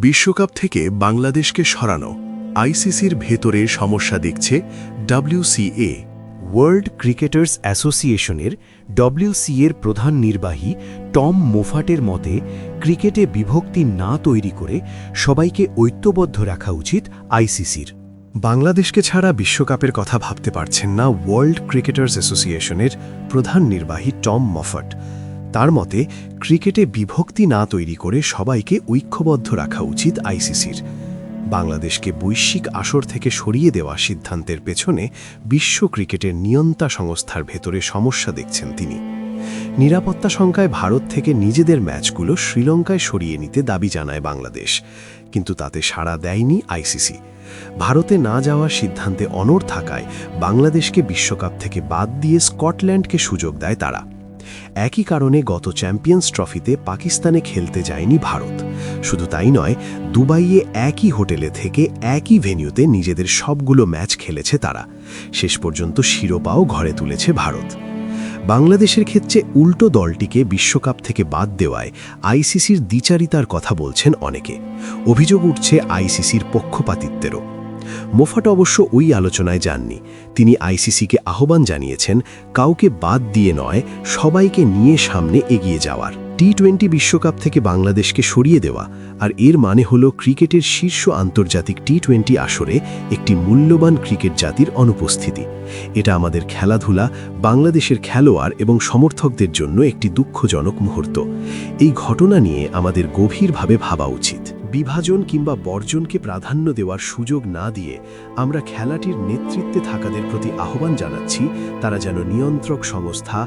বিশ্বকাপ থেকে বাংলাদেশকে সরানো আইসিসির ভেতরে সমস্যা দেখছে ডব্লিউসিএ ওয়ার্ল্ড ক্রিকেটার্স অ্যাসোসিয়েশনের ডব্লিউসি এর প্রধান নির্বাহী টম মোফাটের মতে, ক্রিকেটে বিভক্তি না তৈরি করে সবাইকে ঐক্যবদ্ধ রাখা উচিত আইসিসির। বাংলাদেশকে ছাড়া বিশ্বকাপের কথা ভাবতে পারছেন না ওয়ার্ল্ড ক্রিকেটার্স অ্যাসোসিয়েশনের প্রধান নির্বাহী টম মফট। তার মতে, ক্রিকেটে বিভক্তি না তৈরি করে সবাইকে ঐক্যবদ্ধ রাখা উচিত আইসিসির। বাংলাদেশকে বৈশ্বিক আসর থেকে সরিয়ে দেওয়া সিদ্ধান্তের পেছনে বিশ্ব ক্রিকেটের নিয়ন্তা সংস্থার ভেতরে সমস্যা দেখছেন তিনি। নিরাপত্তা সংখ্যায় ভারত থেকে নিজেদের ম্যাচগুলো শ্রীলঙ্কায় সরিয়ে নিতে দাবি জানায় বাংলাদেশ, কিন্তু তাতে সাড়া দেয়নি আইসিসি। ভারতে না যাওয়ার সিদ্ধান্তে অনড় থাকায় বাংলাদেশকে বিশ্বকাপ থেকে বাদ দিয়ে স্কটল্যান্ডকে সুযোগ দেয় তারা। একই কারণে গত চ্যাম্পিয়ন্স ট্রফিতে পাকিস্তানে খেলতে যায়নি ভারত। শুধু তাই নয়, দুবাইয়ে একই হোটেলে থেকে একই ভেন্যুতে নিজেদের সবগুলো ম্যাচ খেলেছে তারা। শেষ পর্যন্ত শিরোপাও ঘরে তুলেছে ভারত। বাংলাদেশের ক্ষেত্রে উল্টো দলটিকে বিশ্বকাপ থেকে বাদ দেওয়ায় আইসিসির দ্বিচারিতার কথা বলছেন অনেকে। অভিযোগ উঠছে আইসিসির পক্ষপাতিত্বেরও। মোফাট অবশ্য ওই আলোচনায় যাননি। তিনি আইসিসিকে আহ্বান জানিয়েছেন, কাউকে বাদ দিয়ে নয়, সবাইকে নিয়ে সামনে এগিয়ে যাওয়ার। টি টোয়েন্টি বিশ্বকাপ থেকে বাংলাদেশকে সরিয়ে দেওয়া, আর এর মানে হল ক্রিকেটের শীর্ষ আন্তর্জাতিক টি টোয়েন্টি আসরে একটি মূল্যবান ক্রিকেট জাতির অনুপস্থিতি। এটা আমাদের খেলাধুলা, বাংলাদেশের খেলোয়াড় এবং সমর্থকদের জন্য একটি দুঃখজনক মুহূর্ত। এই ঘটনা নিয়ে আমাদের গভীরভাবে ভাবা উচিত। বিভাজন কিংবা বর্জনকে প্রাধান্য দেওয়ার সুযোগ না দিয়ে আমরা খেলাটির নেতৃত্বে থাকাদের প্রতি আহ্বান জানাচ্ছি, তারা যেন নিয়ন্ত্রক সংস্থা,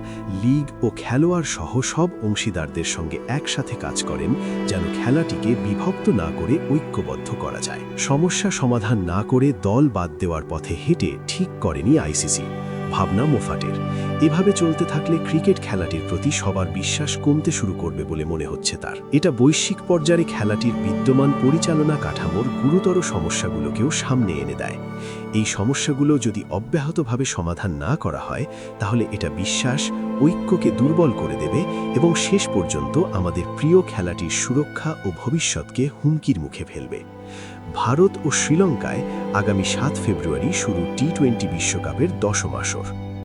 লীগ ও খেলোয়াড় সহ সব অংশীদারদের সঙ্গে একসাথে কাজ করেন, যেন খেলাটিকে বিভক্ত না করে ঐক্যবদ্ধ করা যায়। সমস্যা সমাধান না করে দল বাদ দেওয়ার পথে হেঁটে ঠিক করেনি আইসিসি। ভাবনা মোফাটের। এভাবে চলতে থাকলে ক্রিকেট খেলাটির প্রতি সবার বিশ্বাস কমতে শুরু করবে বলে মনে হচ্ছে তার। এটা বৈশ্বিক পর্যায়ে খেলাটির বিদ্যমান পরিচালনা কাঠামোর গুরুতর সমস্যাগুলোকেও সামনে এনে দেয়। এই সমস্যাগুলো যদি অব্যাহতভাবে সমাধান না করা হয়, তাহলে এটা বিশ্বাস, ঐক্যকে দুর্বল করে দেবে এবং শেষ পর্যন্ত আমাদের প্রিয় খেলাটির সুরক্ষা ও ভবিষ্যৎকে হুমকির মুখে ফেলবে। ভারত ও শ্রীলঙ্কায় আগামী সাত ফেব্রুয়ারি শুরু টি টোয়েন্টি বিশ্বকাপের দশম আসর।